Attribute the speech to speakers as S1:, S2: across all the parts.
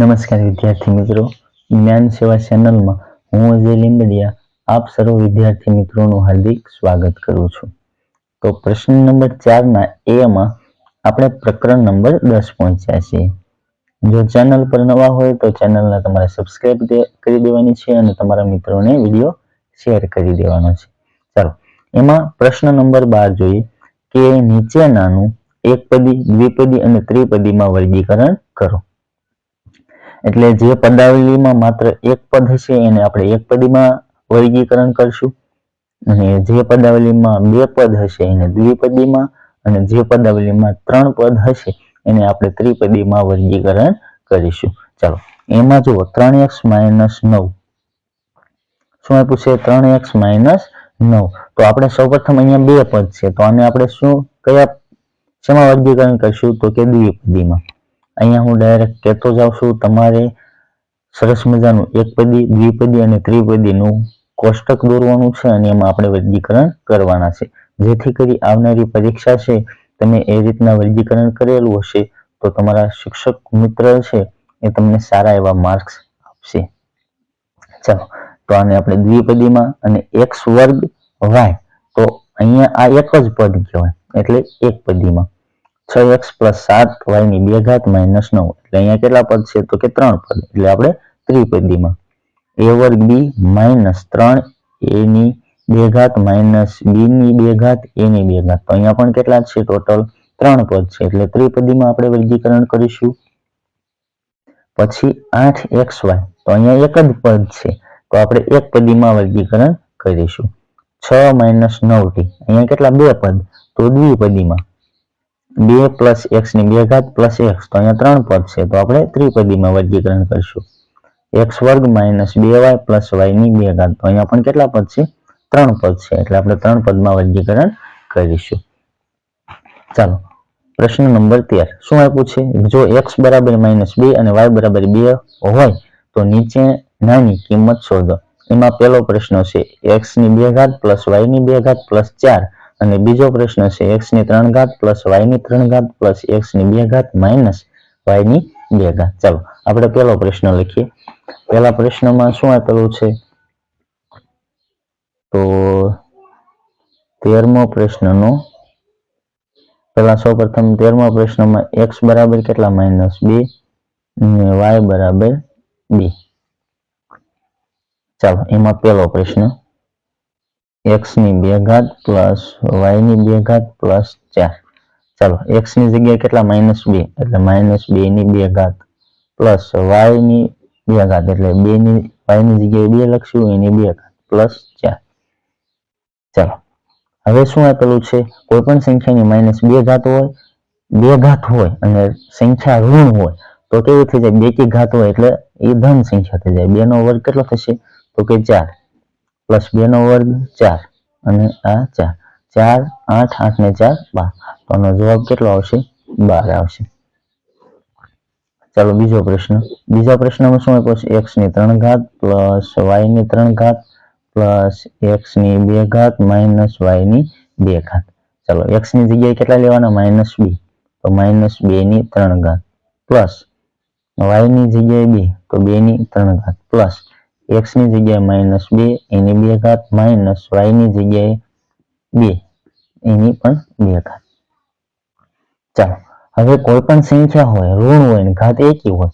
S1: નમસ્કાર વિદ્યાર્થી મિત્રો. જ્ઞાન સેવા ચેનલમાં હું અજય લીંબડિયા, આપ સર્વ વિદ્યાર્થી મિત્રોનું હાર્દિક સ્વાગત કરું છું. તો પ્રશ્ન નંબર ચારના એમાં આપણે પ્રકરણ નંબર દસ પહોંચ્યા છીએ. જો ચેનલ પર નવા હોય તો ચેનલને તમારે સબસ્ક્રાઇબ કરી દેવાની છે અને તમારા મિત્રોને વીડિયો શેર કરી દેવાનો છે. ચાલો, એમાં પ્રશ્ન નંબર બાર જોઈએ કે નીચેનાનું એકપદી દ્વિપદી અને ત્રિપદીમાં વર્ગીકરણ કરો. એટલે જે પદાવલીમાં માત્ર એક પદ હશે, એને આપણે એક પદીમાં વર્ગીકરણ કરશું. અને જે પદાવલીમાં બે પદ હશે, એને દ્વિપદીમાં, અને જે પદાવલીમાં ત્રણ પદ હશે, એને આપણે ત્રિપદીમાં વર્ગીકરણ કરીશું. ચાલો, એમાં જુઓ, ત્રણ એક્સ માઇનસ નવ. શું આપ્યું છે? ત્રણ એક્સ માઇનસ નવ. તો આપણે સૌપ્રથમ અહીંયા બે પદ છે. તો આને આપણે શું, કયા, શેમાં વર્ગીકરણ કરશું? તો કે દ્વિપદીમાં. અહીંયા હું ડાયરેક્ટ કહેતો જાઉં છું, તમારે સરસ મજાનું એકપદી, દ્વિપદી અને ત્રિપદીનું કોષ્ટક દોરવાનું છે અને એમાં આપણે વર્ગીકરણ કરવાના છે. જેથી કરી આવનારી પરીક્ષા છે, તમે એ રીતના વર્ગીકરણ કરેલું હશે, તો તમારા શિક્ષક મિત્ર છે, એ તમને સારા એવા માર્ક્સ આપશે. ચાલો, તો આને આપણે દ્વિપદીમાં અને એક્સ વર્ગ વાય તો અહીંયા આ એક જ પદ કહેવાય, એટલે એક પદીમાં. છ એક્સ પ્લસ સાત વાયની બે ઘાત માઇનસ નવ. એટલે અહીંયા કેટલા પદ છે? તો કે ત્રણ પદ. એટલે આપણે ત્રિપદીમાં. એ વર્ગ બી માઇનસ ત્રણ એ ની બે ઘાત માઇનસ બી ની બે ઘાત એ ની બે ઘાત. તો અહીંયા પણ કેટલા છે ટોટલ ત્રણ પદ છે. એટલે ત્રિપદીમાં આપણે વર્ગીકરણ કરીશું. પછી આઠ એક્સ વાય તો અહીંયા એક જ પદ છે. તો આપણે એક પદીમાં વર્ગીકરણ કરીશું. છ માઇનસ નવ ટી અહીંયા કેટલા? બે પદ. તો દ્વિપદીમાં. બે પ્લસ એક્સની બે ઘાત પ્લસ એક્સ, તો અહીંયા ત્રણ પદ છે. તો આપણે ત્રિપદીમાં વર્ગીકરણ કરીશું. એક્સ વર્ગ માઇનસ બે વાય પ્લસ વાયની બે ઘાત. તો અહીંયા પણ કેટલા પદ છે? ત્રણ પદ છે. એટલે આપણે ત્રણ પદમાં વર્ગીકરણ કરીશું. ચાલો, પ્રશ્ન નંબર તેર. શું આપ્યું છે? જો એક્સ બરાબર માઇનસ બે અને વાય બરાબર બે હોય, તો નીચે નાની કિંમત શોધો. એમાં પહેલો પ્રશ્ન છે, એક્સની બે ઘાત પ્લસ વાયની બે ઘાત પ્લસ ચાર. અને બીજો પ્રશ્ન છે, x ની ત્રણ ઘાત વાયની ત્રણ ઘાત એક્સની બે ઘાત માઇનસ વાયની બે ઘાત. ચાલો, આપણે પહેલો પ્રશ્ન લખીએ. પહેલા પ્રશ્નમાં શું આપેલું છે? તો તેરમો પ્રશ્નનો પહેલા સૌ પ્રથમ તેરમા પ્રશ્નમાં એક્સ બરાબર કેટલા માઇનસ બે અને વાય બરાબર બે? ચાલો, એમાં પહેલો પ્રશ્ન. એક્સની બે ઘાત પ્લસ વાયની બે ઘાત પ્લસ ચાર. ચાલો એક્સની જગ્યાએ કેટલા? માઇનસ બે. એટલે માઇનસ બે ની બે ઘાત પ્લસ વાયની બે ઘાત. એટલે બે ની વાયની જગ્યાએ બે લખશું, એની બે ઘાત પ્લસ ચાર. ચાલો, હવે શું આપેલું છે? કોઈ પણ સંખ્યાની માઇનસ બે ઘાત હોય, બે ઘાત હોય અને સંખ્યા ઋણ હોય, તો કેવી થઈ જાય? બે ઘાત હોય એટલે એ ધન સંખ્યા થઈ જાય. બે નો વર્ગ કેટલો થશે? તો કે ચાર. પ્લસ બે નો વર્ગ ચાર અને આ ચાર. ચાર, આઠ આઠ ને ચાર, બાર. તો આનો જવાબ કેટલો આવશે? બાર આવશે. ચાલો બીજો પ્રશ્ન. બીજા પ્રશ્નમાં શું આપ્યો છે? એક્સની ત્રણ ઘાત પ્લસ વાયની ત્રણ ઘાત પ્લસ એક્સની બે ઘાત માઇનસ વાયની બે ઘાત. ચાલો એક્સની જગ્યાએ કેટલા લેવાના? માઇનસ બી. તો માઇનસ બે ની ત્રણ ઘાત. પ્લસ વાયની જગ્યાએ બે. તો બે ની ત્રણ ઘાત. પ્લસ એક્સની જગ્યાએ માઇનસ બે, એની બે ઘાત માઇનસ વાયની જગ્યાએ બે, એની પણ બે ઘાત. ચાલો, હવે કોઈ પણ સંખ્યા હોય, ઋણ હોય ને ઘાત એકી હોય,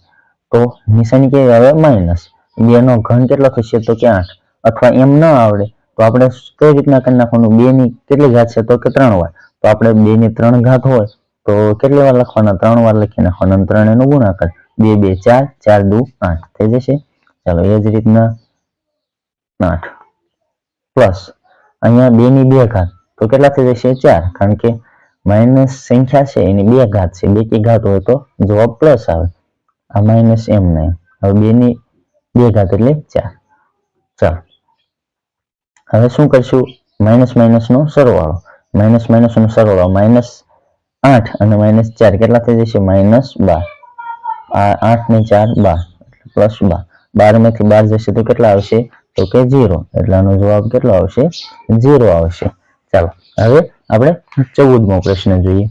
S1: તો નિશાની કેવી આવે માઇનસ. બે નો ઘન કેટલો થશે તો કે આઠ. અથવા એમ ન આવડે, તો આપણે કઈ રીતના કરી નાખવાનું? બે ની કેટલી ઘાત છે તો કે ત્રણ વાર? તો આપણે બે ની ત્રણ ઘાત હોય, તો કેટલી વાર લખવાના? ત્રણ વાર લખી નાખવાના ત્રણ એનો ગુણાકાર. બે બે, ચાર ચાર, દુ, આઠ. થઈ જશે. ચાલો એ જ રીતના આઠ. પ્લસ અહીંયા બે ની બે ઘાત. તો કેટલા થઈ જશે? ચાર. કારણ કે માઇનસ સંખ્યા છે, એની બે ઘાત છે. બે કે ઘાત હોય તો જવાબ પ્લસ આવે. આ માઇનસ એમ નહીં. હવે બે ની બે ઘાત એટલે ચાર. ચાલો. હવે શું કરશું? માઇનસ માઇનસ નો સરવાળો. માઇનસ માઇનસ નો સરવાળો માઇનસ આઠ અને માઇનસ ચાર. કેટલા થઈ જશે? માઇનસ બાર. આ આઠ ને ચાર બાર. પ્લસ બાર. બારમાંથી બાર જશે તો કેટલા આવશે? તો કે ઝીરો. એટલે જવાબ કેટલો આવશે? ઝીરો આવશે. ચાલો, હવે આપણે ચૌદમો પ્રશ્ન જોઈએ.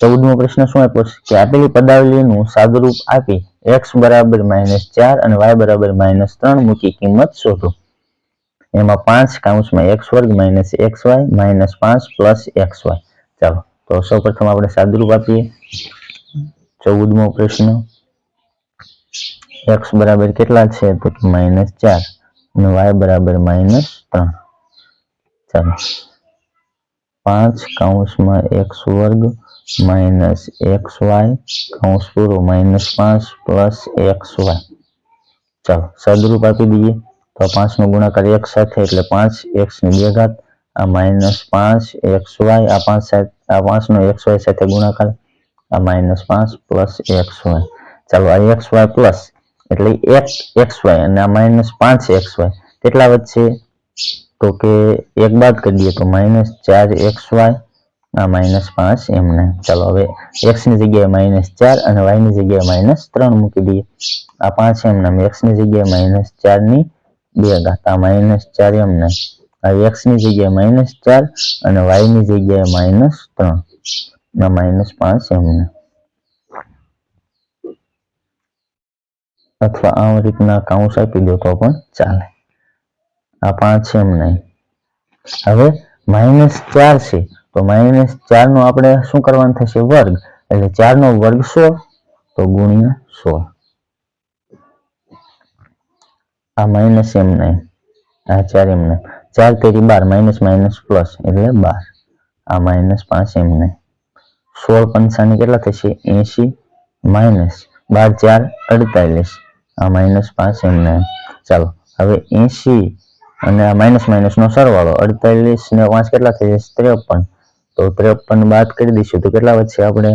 S1: ચૌદમો પ્રશ્ન શું આપ્યો છે? કે આપેલી પદાવલીનું સાદુરૂપ આપી એક્સ બરાબર માઇનસ ચાર અને વાય બરાબર માઇનસ ત્રણ મૂકી કિંમત શોધો. એમાં પાંચ કાઉન્સમાં એક્સ વર્ગ માઇનસ એક્સ વાય માઇનસ પાંચ પ્લસ એક્સ વાય ચાલો, તો સૌ પ્રથમ આપણે સાદુરૂપ આપીએ. ચૌદમો પ્રશ્ન. એક્સ બરાબર કેટલા છે? તો કે માઇનસ ચાર. અને વાય બરાબર માઇનસ ત્રણ. ચાલો. પાંચ કાઉન્સમાં એક્સ વર્ગ માઇનસ એક્સ વાય કાઉન્સ પૂરો માઇનસ પાંચ પ્લસ એક્સ વાય ચાલો, સદરૂપ આપી દઈએ. તો પાંચનો ગુણાકાર એક સાથે એટલે પાંચ એક્સની બે ઘાત. આ માઇનસ પાંચ એક્સ વાય આ પાંચ સાથે, આ પાંચનો એક્સ વાય સાથે ગુણાકાર. આ માઇનસ પાંચ પ્લસ એક્સ વાય ચાલો, આ એક્સ વાય પ્લસ એટલે એક એક્સ વાય અને આ માઇનસ પાંચ એક્સ વાય કેટલા વચ્ચે તો કે એક બાદ કરી દઈએ તો માઇનસ ચાર એક્સ વાય આ માઇનસ પાંચ એમને. ચાલો હવે એક્સની જગ્યાએ માઇનસ ચાર અને વાયની જગ્યાએ માઇનસ ત્રણ મૂકી દઈએ. આ પાંચ એમને એક્સની જગ્યાએ માઇનસ ચારની બે ઘાત, આ માઇનસ ચાર એમને. આ એક્સની જગ્યાએ માઇનસ ચાર અને વાયની જગ્યાએ માઇનસ ત્રણ માઇનસ પાંચ એમને. અથવા આ રીતના કાઉન્સ આપી દો તો પણ ચાલે. આ પાંચ છે એમ નહીં. હવે માઇનસ ચાર છે. તો માઇનસ ચાર નો આપણે શું કરવાનું થશે? વર્ગ. એટલે ચાર નો વર્ગ સોળ તો ગુણ્યા સોળ. આ માઇનસ એમ નહીં. આ ચાર એમ નહીં. ચાર તેરી બાર માઇનસ માઇનસ પ્લસ એટલે બાર. આ માઇનસ પાંચ એમ નહીં. સોળ પંચાની કેટલા થશે? એસી માઇનસ બાર ચાર અડતાલીસ. આ માઇનસ પાંચ એમને. ચાલો, હવે એસી અને આ માઇનસ નો સરવાળો. અડતાલીસ ને પાંચ કેટલા થઈ જશે? ત્રેપન. તો ત્રેપન બાદ કરી દઈશું. તો કેટલા વધશે આપણે?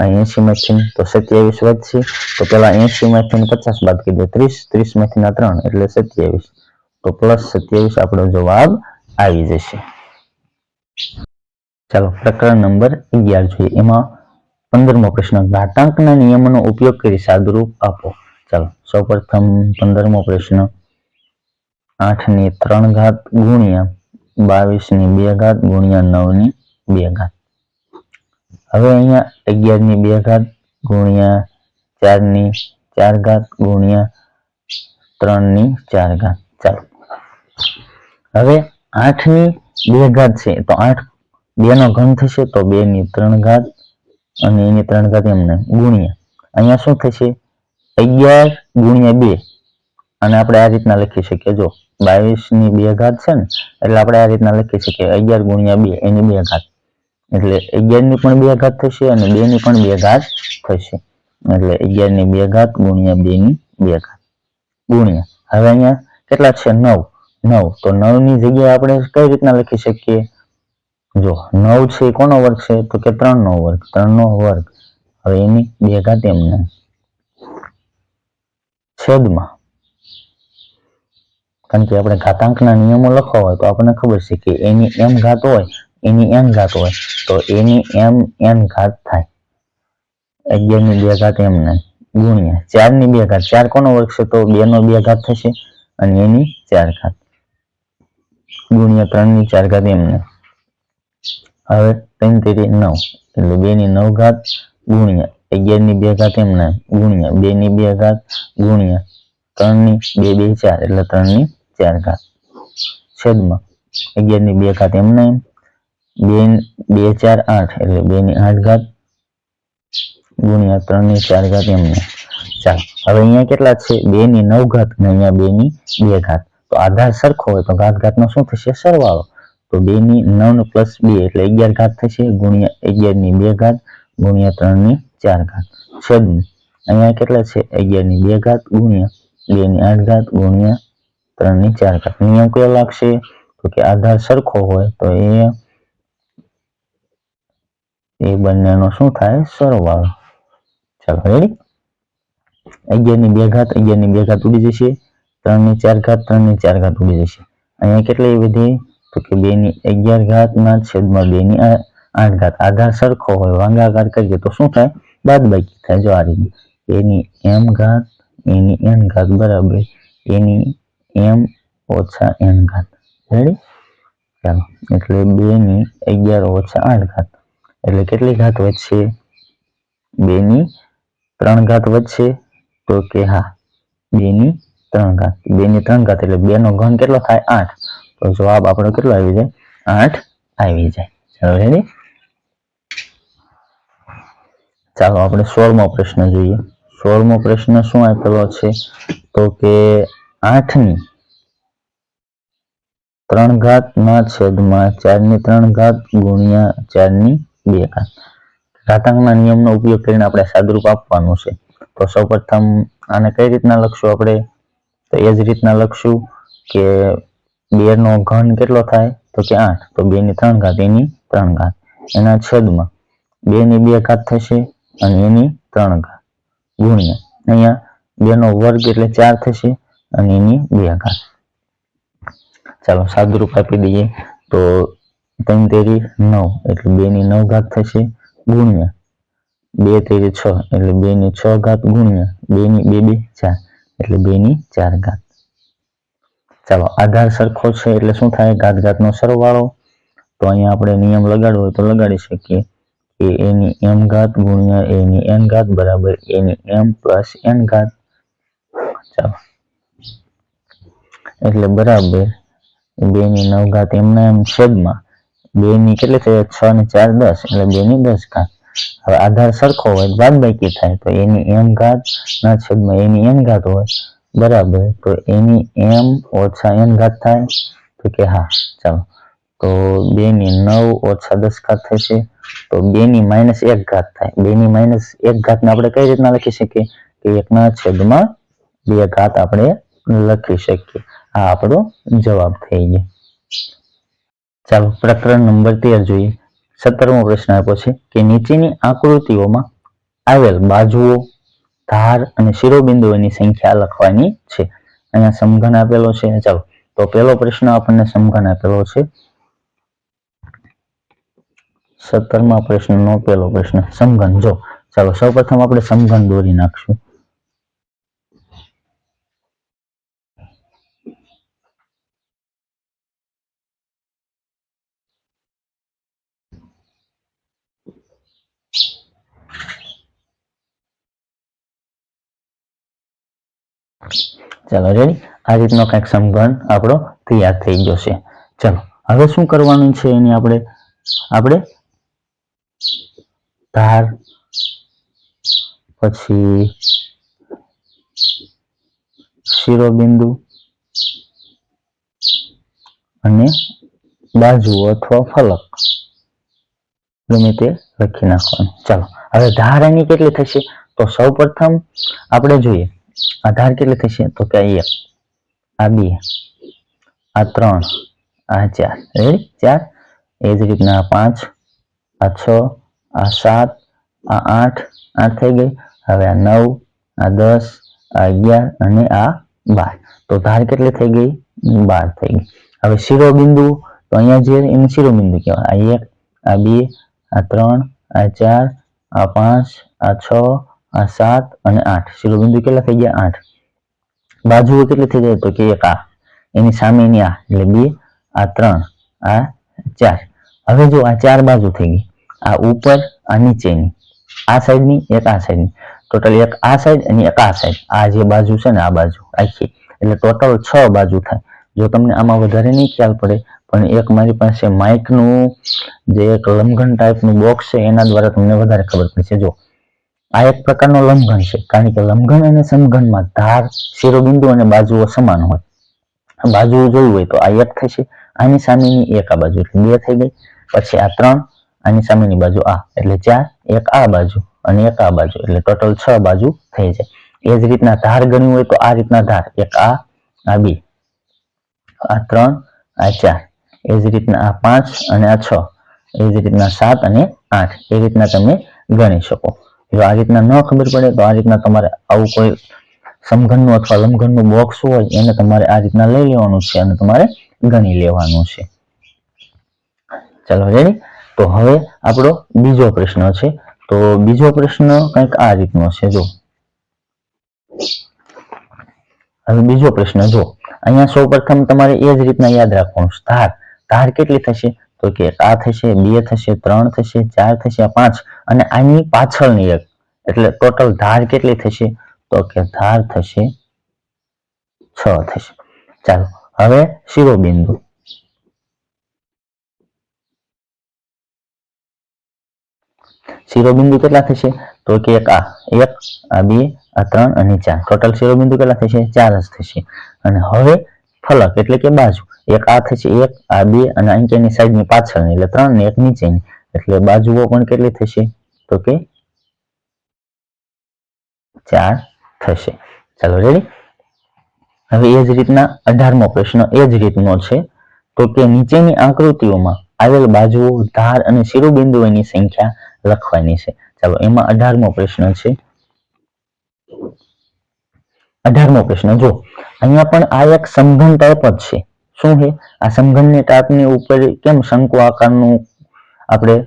S1: આ એસી માંથી તો સત્યાવીસ વધશે. તો પેલા એસી માંથી પચાસ બાદ કરી દે ત્રીસ. માંથી ના ત્રણ, એટલે સત્યાવીસ. તો પ્લસ સત્યાવીસ આપણો જવાબ આવી જશે. ચાલો, પ્રકરણ નંબર અગિયાર જોઈએ. એમાં પંદરમો પ્રશ્ન ઘાટાંકના નિયમોનો ઉપયોગ કરી સાદુરૂપ આપો. ચાલો, સૌપ્રથમ પંદરમો પ્રશ્ન. આઠની ત્રણ ઘાત ગુણ્યા બાવીસની બે ઘાત ગુણ્યા નવની બે ઘાત. હવે અહીંયા અગિયારની બે ઘાત ગુણ્યા ચારની ચાર ઘાત ગુણ્યા ત્રણની ચાર ઘાત. ચાલો. હવે આઠની બે ઘાત છે, તો આઠ બે નો ઘન થશે તો બે ની ત્રણ ઘાત અને એની ત્રણ ઘાત એમને ગુણ્યા. અહીંયા શું થશે? અગિયાર ગુણ્યા બે. અને આપણે આ રીતના લખી શકીએ, જો બાવીસની બે ઘાત છે ને, એટલે આપણે આ રીતના લખી શકીએ, અગિયાર ગુણ્યા બે, એની બે ઘાત. એટલે અગિયારની પણ બે ઘાત થશે અને બે ની પણ બે ઘાત થશે. એટલે અગિયારની બે ઘાત ગુણ્યા બે ની બે ઘાત. ગુણ્યા. હવે અહીંયા કેટલા છે? નવ. નવ. તો નવની જગ્યાએ આપણે કઈ રીતના લખી શકીએ? જો નવ છે કોનો વર્ગ છે? તો કે ત્રણ નો વર્ગ. ત્રણ નો વર્ગ. હવે એની બે ઘાત એમને છેદમાં. કારણ કે આપણે ઘાતાંકના નિયમો લખવા હોય તો આપણને ખબર છે કે એની એમ ઘાત હોય, એની એન ઘાત હોય, તો એની એમ એન ઘાત થાય. અગિયારની બે ઘાત એમને ગુણ્યા. ચારની બે ઘાત. ચાર કોનો વર્ગ છે તો બે નો બે ઘાત થશે અને એની ચાર ઘાત. ગુણ્યા ત્રણની ચાર ઘાત એમને હવે ત્રણ તેરી નવ. એટલે બે ની નવ ઘાત ગુણ્યા. અગિયારની બે ઘાત એમને ગુણ્યા બે ની બે ઘાત ગુણ્યા ત્રણની બે બે ચાર, એટલે ત્રણની ચાર ઘાત. છેદમાં અગિયારની બે ઘાત એમને એમ બે બે ચાર આઠ, એટલે બે ની આઠ ઘાત ગુણ્યા ત્રણની ચાર ઘાત એમને. ચાલ, હવે અહીંયા કેટલા છે? બે ની નવ ઘાત અને અહીંયા બે ની બે ઘાત. તો આધાર સરખો હોય, તો ઘાત ઘાત નો શું થશે? સરવાળો. તો બે ની નવ પ્લસ બે, એટલે અગિયાર ઘાત થશે, ગુણ્યા અગિયારની બે ઘાત, ગુણ્યા ત્રણની ચાર ઘાત છેદમાં અહીંયા કેટલા છે? અગિયારની બે ઘાત ગુણ્યા બે ની આઠ ઘાત ગુણ્યા ત્રણની ચાર ઘાત નિયમ કયો લાગશે? તો કે આધાર સરખો હોય તો એ એ બંનેનો શું થાય? સરવાળો. ચાલો રેડી અગિયારની બે ઘાત અગિયારની બે ઘાત ઉડી જશે. ત્રણની ચાર ઘાત ત્રણની ચાર ઘાત ઉડી જશે. અહીંયા કેટલી વધી? તો કે બે ની અગિયાર ઘાત ના છેદમાં બે ની આ- આઠ ઘાત આધાર સરખો હોય વાંગાકાર કરીએ તો શું થાય? બાદ બાકી થાય જો આ રીતે એની એમ ઘાત, એની એન ઘાત, બરાબર. એની એમ ઓછા એન ઘાત. રેડી ચાલો, એટલે બે ની અગિયાર ઓછા આઠ ઘાત. એટલે કેટલી ઘાત વધશે? બે ની ત્રણ ઘાત વધશે? તો કે હા બે ની ત્રણ ઘાત. બે ની ત્રણ ઘાત એટલે બે નો ઘન કેટલો થાય? આઠ. તો જવાબ આપણો કેટલો આવી જાય? આઠ આવી જાય. ચાલો રેડી ચાલો આપણે સોળમો પ્રશ્ન જોઈએ. સોળમો પ્રશ્ન શું આપેલો છે? તો કે આઠની ત્રણ ઘાત ના છેદમાં ચારની ત્રણ ઘાત ગુણ્યા ચારની બે ઘાત. ઘાતાંકના નિયમનો ઉપયોગ કરીને આપણે સાદરૂપ આપવાનું છે. તો સૌપ્રથમ આને કઈ રીતના લખશું આપણે? તો એ જ રીતના લખશું કે બે નો ઘન કેટલો થાય? તો કે આઠ. તો બે ની ત્રણ ઘાત, એની ત્રણ ઘાત. એના છેદમાં બે ની બે ઘાત થશે. અને એની ત્રણ ઘાત ગુણ્યા અહીંયા બે નો વર્ગ એટલે ચાર થશે અને એની બે ઘાત ચાલો સાદુરૂપ આપી દઈએ. તો ત્રણ તેરી નવ, એટલે બે ની નવ ઘાત થશે ગુણ્યા. બે તેરી છ, એટલે બે ની છ ઘાત ગુણ્યા. બે ની બે બે ચાર, એટલે બે ની ચાર ઘાત. ચાલો, આધાર સરખો છે એટલે શું થાય? ઘાત ઘાતનો સરવાળો. તો અહીંયા આપણે નિયમ લગાડવો હોય તો લગાડી શકીએ. કે એની એમ ઘાત ગુણ્યા એની એન ઘાત બરાબર એની એમ પ્લસ એન ઘાત. ચાલો. એટલે બરાબર બે ની નવ ઘાત એમના એમ છેદમાં બે ની કેટલી થઈ છ ને ચાર દસ. એટલે બે ની દસ ઘાત. હવે આધાર સરખો હોય બાદ બાકી થાય. તો એની એમ ઘાત ના છેદમાં એની એન ઘાત હોય. બરાબર. તો એની એમ ઓછા એન ઘાત થાય. તો કે હા, ચાલો. તો બે ની નવ ઓછા દસ ઘાત થશે. તો બે ની માઇનસ એક ઘાત થાય. બે ની માઇનસ એક ઘાત ને આપણે કઈ રીતના લખી શકીએ? કે એકના છેદમાં બે ઘાત આપણે લખી શકીએ. આ આપણો જવાબ થઈ ગયો. ચાલો, પ્રકરણ નંબર તેર જોઈએ. સત્તરમો પ્રશ્ન આપ્યો છે કે નીચેની આકૃતિઓમાં આવેલ બાજુઓ, ધાર અને શિરોબિંદુઓની સંખ્યા લખવાની છે. અહીંયા સમઘન આપેલો છે. ચાલો, તો પહેલો પ્રશ્ન આપણને સમઘન આપેલો છે. સત્તરમા પ્રશ્નનો પહેલો પ્રશ્ન, સમઘન. જો, ચાલો સૌપ્રથમ આપણે સમઘન દોરી નાખશું. ચાલો રેડી આ રીતનો કંઈક સમઘન આપણો તૈયાર થઈ ગયો છે. ચાલો, હવે શું કરવાનું છે એની આપણે આપણે ધાર પછી શિરોબિંદુ અને બાજુ અથવા ફલક. ગમે તે લખી નાખવાનું. ચાલો, હવે ધાર કેટલી થશે? તો સૌ પ્રથમ આપણે જોઈએ, આ ધાર કેટલી થશે? તો કે એક, આ બે, આ ત્રણ, આ ચાર. રેડી ચાર? એ જ રીતના પાંચ, આ છ આ સાત, આ આઠ આઠ થઈ ગઈ. હવે આ નવ, આ દસ, આ અગિયાર અને આ બાર. તો ધાર કેટલી થઈ ગઈ? બાર થઈ ગઈ. હવે શિરોબિંદુ, તો અહીંયા જે એને શિરોબિંદુ કહેવાય. આ એક, આ બે, આ ત્રણ, આ ચાર, આ પાંચ, આ છ, આ સાત અને આઠ. શિરોબિંદુ કેટલા થઈ ગયા? આઠ. બાજુઓ કેટલી થઈ જાય તો કે એક આ. એની સામેની આ. એટલે બે, આ ત્રણ, આ ચાર. હવે જો આ ચાર બાજુ થઈ ગઈ. આ ઉપર આ નીચેની. આ સાઈડની, એક આ સાઈડની. ટોટલ એક આ સાઈડ અને એક આ સાઈડ. આ જે બાજુ છે ને આ બાજુ, આખી. એટલે ટોટલ છ બાજુ થાય. જો તમને આમાં વધારે નહીં ખ્યાલ પડે, પણ એક મારી પાસે માઇકનું જે એક લંઘન ટાઈપનું બોક્સ છે, એના દ્વારા તમને વધારે ખબર પડશે. જો, આ એક પ્રકારનો લંઘન છે. કારણ કે લંઘન અને સમઘનમાં ધાર, શિરોબિંદુ અને બાજુઓ સમાન હોય. બાજુઓ જોયું હોય તો આ એક થશે, આની સામેની એક આ બાજુ. બે થઈ ગઈ. પછી આ ત્રણ આની સામેની બાજુ આ. એટલે ચાર, એક આ બાજુ અને એક આ બાજુ. એટલે ટોટલ છ બાજુ થઈ જાય. એ જ રીતના ધાર ગણ્યું હોય તો આ રીતના ધાર. એક આ આ બે. આ ત્રણ, આ ચાર. એ જ રીતના આ પાંચ અને આ છ. એ જ રીતના સાત અને આઠ. એ રીતના તમે ગણી શકો. જો આ રીતના ન ખબર પડે તો આ રીતના તમારે આવું કોઈ સમઘનનું અથવા લંબઘનનું બોક્સ હોય, એને તમારે આ રીતના લઈ લેવાનું છે અને તમારે ગણી લેવાનું છે. ચાલો રેડી તો હવે આપણો બીજો પ્રશ્ન છે. તો બીજો પ્રશ્ન કંઈક આ રીતનો છે, જો. હવે બીજો પ્રશ્ન, જો. અહીંયા સૌ પ્રથમ તમારે એ જ રીતના યાદ રાખવાનું ધાર ધાર કેટલી થશે? તો કે આ થશે, બે થશે, ત્રણ થશે, ચાર થશે પાંચ. અને આની પાછળની એક. એટલે ટોટલ ધાર કેટલી થશે? તો કે ધાર થશે છ થશે. ચાલો, હવે શિરોબિંદુ. શિરોબિંદુ કેટલા થશે? તો કે એક આ એક, આ બે, આ ત્રણ અને ચાર. ટોટલ શિરોબિંદુ કેટલા થશે? ચાર જ થશે. અને હવે ફલક એટલે કે બાજુ. એક આ થશે એક, આ બે અને અંકેની સાઈડની પાછળની, એટલે ત્રણ ને એક નીચેની. એટલે બાજુઓ પણ કેટલી થશે? તો કે ચાર થશે. ચાલો રેડી હવે એ જ રીતના અઢારમો પ્રશ્ન એ જ રીતનો છે. તો કે નીચેની આકૃતિઓમાં આવેલ બાજુઓ, ધાર અને શિરોબિંદુઓની સંખ્યા લખવાની છે. ચાલો, એમાં અઢારમો પ્રશ્ન છે. અઢારમો પ્રશ્ન, જો, અહીંયા પણ આ એક સમઘન તળપ જ છે. શું છે? આ સમઘનની ટાપની ઉપર કેમ શંકુ આકારનું આપણે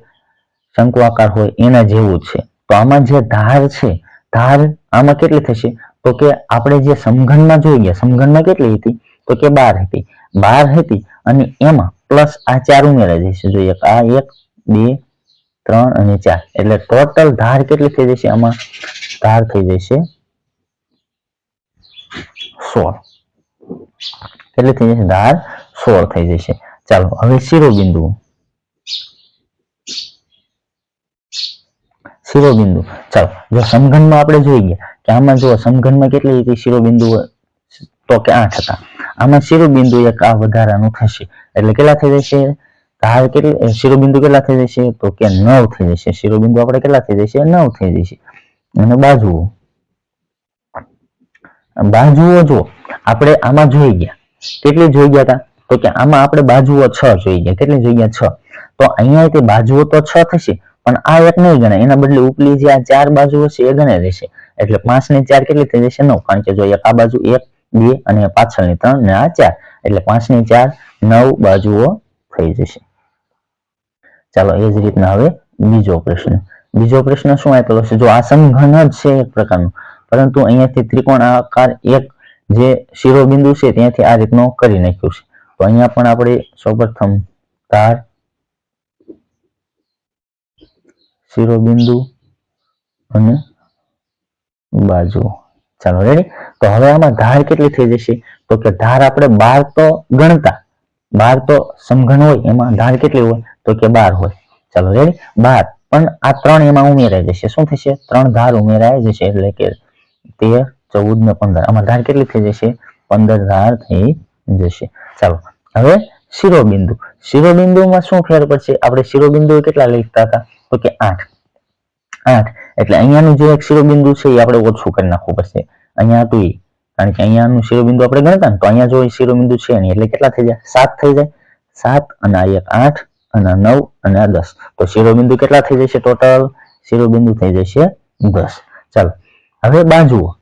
S1: શંકુ આકાર હોય એના જેવું છે. તો આમાં જે ધાર છે, ધાર આમાં કેટલી થશે? તો કે આપણે જે સમઘનમાં જોઈ ગયા, સમઘનમાં કેટલી હતી? તો કે બાર હતી. બાર હતી અને એમાં પ્લસ આ ચાર ઉમેરાઈ જશે જો એક, આ એક, બે, ત્રણ અને ચાર. એટલે ટોટલ ધાર કેટલી થઈ જશે? આમાં ધાર થઈ જશે સોળ. કેટલી થઈ જશે ધાર સોળ થઈ જશે. ચાલો, હવે શિરોબિંદુ. શિરોબિંદુ. ચાલો, જો સમઘનમાં આપણે જોઈ ગયા કે આમાં જો સમઘનમાં કેટલી હતી શિરોબિંદુઓ તો કે આઠ હતા. આમાં શિરોબિંદુ એક આ વધારાનું થશે. એટલે કેટલા થઈ જશે? ધાર કેટલી શિરોબિંદુ કેટલા થઈ જશે? તો કે નવ થઈ જશે. શિરોબિંદુ આપણે કેટલા થઈ જશે? નવ થઈ જશે. અને બાજુઓ. બાજુઓ જો આપણે આમાં જોઈ ગયા. કેટલી જોઈ ગયા હતા તો કે આમાં આપણે બાજુઓ છ જોઈ ગયા. કેટલી જોઈ ગયા? છ. તો અહીંયા તે બાજુઓ તો છ થશે, પણ આ એક નહીં ગણાય. એના બદલે ઉપલી જે આ ચાર બાજુઓ છે એ ગણાય રહેશે. એટલે પાંચ ને ચાર કેટલી થઈ જશે? નવ. કારણ કે જો એક આ બાજુ એક બે અને પાછળની ત્રણ ને આ ચાર. એટલે પાંચની ચાર નવ બાજુઓ થઈ જશે. ચાલો એ જ રીતના હવે બીજો પ્રશ્ન. બીજો પ્રશ્ન શું આપેલો છે જો આ સંઘન જ છે એક પ્રકારનું, પરંતુ અહીંયાથી ત્રિકોણ આકાર એક જે શિરોબિંદુ છે ત્યાંથી આ રીતનો કરી નાખ્યું છે. તો અહીંયા પણ આપણે સૌપ્રથમ ધાર શિરોબિંદુ અને બાજુ ચાલો રેડી તો હવે આમાં ધાર કેટલી થઈ જશે? તો કે ધાર આપણે બાર તો ગણતા. બાર તો સમઘન હોય, એમાં ધાર કેટલી હોય? તો કે બાર હોય. ચાલો રેડી બાર. પણ આ ત્રણ એમાં ઉમેરાઈ જશે. શું થશે? ત્રણ ધાર ઉમેરાઈ જશે, એટલે કે તેર, ચૌદ ને પંદર. આમાં ધાર કેટલી થઈ જશે? પંદર ધાર થઈ જશે. ચાલો, હવે શિરોબિંદુ. શિરોબિંદુમાં શું ફેર પડશે? આપણે શિરોબિંદુ કેટલા લખતા હતા? તો કે આઠ. આઠ. એટલે અહીંયાનું જે એક શિરોબિંદુ છે, એ આપણે ઓછું કરી નાખવું પડશે. અહીંયા હતું કારણ કે અહીંયાનું શિરોબિંદુ આપણે ગણતા ને, તો અહીંયા જો શિરોબિંદુ છે નહીં એટલે કેટલા થઈ જાય? સાત થઈ જાય. સાત અને આ એક આઠ અને નવ અને આ દસ. તો શિરોબિંદુ કેટલા થઈ જશે ટોટલ? શિરોબિંદુ થઈ જશે દસ. ચાલો, હવે બાજુઓ.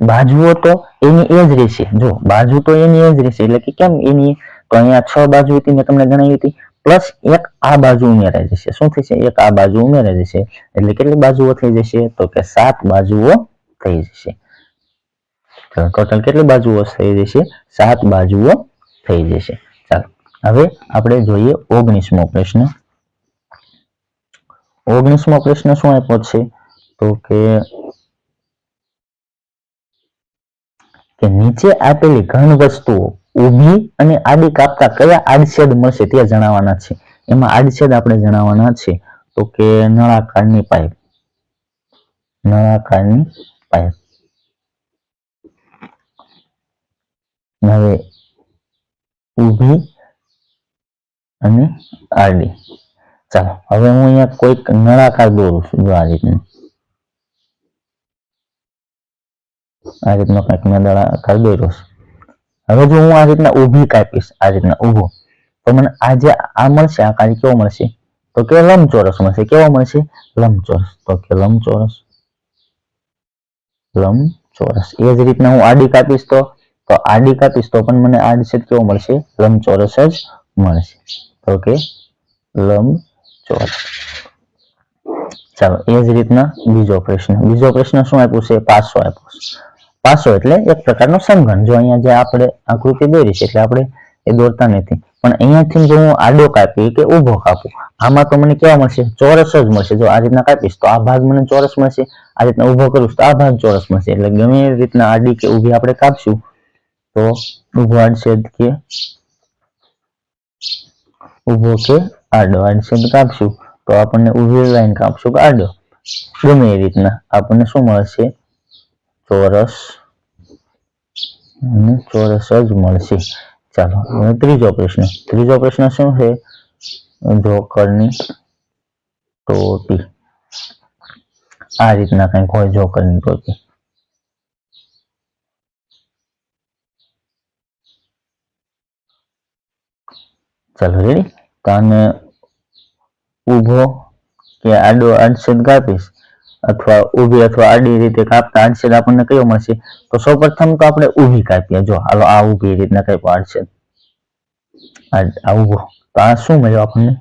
S1: બાજુઓ તો એની એ જ રહેશે. જો, બાજુ તો એની એ જ રહેશે. એટલે કે કેમ એની? તો અહીંયા છ બાજુ હતી મેં તમને ગણાવી હતી. પ્લસ એક આ બાજુ ઉમેરાઈ જશે. શું થશે? એક આ બાજુ ઉમેરાઈ જશે. એટલે કેટલી બાજુઓ થઈ જશે? તો કે સાત બાજુઓ થઈ જશે. ટોટલ કેટલી બાજુઓ થઈ જશે? સાત બાજુઓ થઈ જશે. ચાલો, હવે આપણે જોઈએ ઓગણીસમો પ્રશ્ન. ઓગણીસમો પ્રશ્ન શું આપ્યો છે? તો કે કે નીચે આપેલી ઘણ વસ્તુઓ ઊભી અને આડી કાપતા કયા આડછેદ મળશે તે જણાવવાના છે. એમાં આડછેદ આપણે જણાવવાના છે. તો કે નળાકારની પાઇપ. નળાકારની પાઇપ હવે ઊભી અને આડી ચાલો હવે હું અહીંયા કોઈક નળાકાર દોરું છું જો આ રીતનું આ રીતનો કંઈક મેં નળાકાર દોર્યો છે હવે જો હું આ રીતના ઊભી કાપીશ આ રીતના ઊભો તો મને આ જે આ મળશે આ કાર્ય કેવો મળશે તો કે લંબચોરસ મળશે કેવો મળશે લંબચોરસ તો કે લંબચોરસ લંબચોરસ એ જ રીતના હું આડી કાપીશ તો તો આડી કાપીશ તો પણ મને આડછેદ કેવો મળશે? લંબચોરસ જ મળશે. ઓકે. લંબ લંબચોરસ ચાલો, એ જ રીતના બીજો પ્રશ્ન. બીજો પ્રશ્ન શું આપ્યું છે? પાસો આપ્યો પાસો એટલે એક પ્રકારનો સમઘન જો અહીંયા જે આપણે આકૃતિ દોરી છે, એટલે આપણે એ દોરતા નથી. પણ અહીંયાથી જો હું આડો કાપી કે ઊભો કાપું, આમાં તો મને કેવા મળશે? ચોરસ જ મળશે. જો આ રીતના કાપીશ તો આ ભાગ મને ચોરસ મળશે. આ રીતના ઊભો કરું તો આ ભાગ ચોરસ મળશે. એટલે ગમે એ રીતના આડી કે ઊભી આપણે કાપશું, તો ઊભો આડછેદ કે ઊભો કે આડો? આડછેદ કાપશું, તો આપણને ઊભી લાઈન કાપશું કે આડો? ગમે એ રીતના આપણને શું મળશે? ચોરસ. ચોરસ જ મળશે. ચાલો હવે ત્રીજો પ્રશ્ન. ત્રીજો પ્રશ્ન શું છે? જોકરની ટોપી. આ રીતના કંઈક હોય જોકરની ટોપી. ચાલો રેડી તો આને ઊભો કે આડો આડછેદ કાપીશ? અથવા ઊભી અથવા આડી રીતે કાપતા આડછેદ આપણને કયો મળશે? તો સૌપ્રથમ તો આપણે ઊભી કાપીએ જો, હાલો, આ ઊભી રીતના કાપ્યો, આડછેદ. આ ઊભો. તો આ શું મળ્યો આપણને?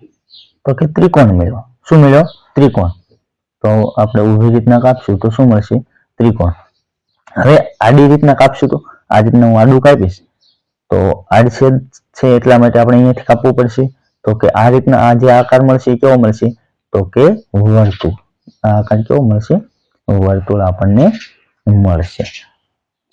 S1: તો કે ત્રિકોણ મળ્યો. શું મળ્યો? ત્રિકોણ. તો આપણે ઊભી રીતના કાપશું તો શું મળશે? ત્રિકોણ. હવે આડી રીતના કાપશું તો? આ રીતના હું આડું કાપીશ. તો આડછેદ છે એટલા માટે આપણે અહીંયાથી કાપવું પડશે. તો કે આ રીતના આ જે આકાર મળશે કેવો મળશે? તો કે વર્તુળ. આકાર કેવો મળશે? વર્તુળ આપણને મળશે.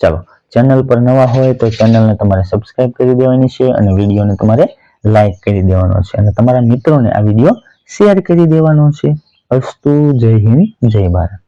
S1: ચાલો, ચેનલ પર નવા હોય તો ચેનલને તમારે સબસ્ક્રાઇબ કરી દેવાની છે અને વિડીયોને તમારે લાઈક કરી દેવાનો છે અને તમારા મિત્રોને આ વીડિયો શેર કરી દેવાનો છે. અસ્તુ, જય હિન્દ, જય ભારત.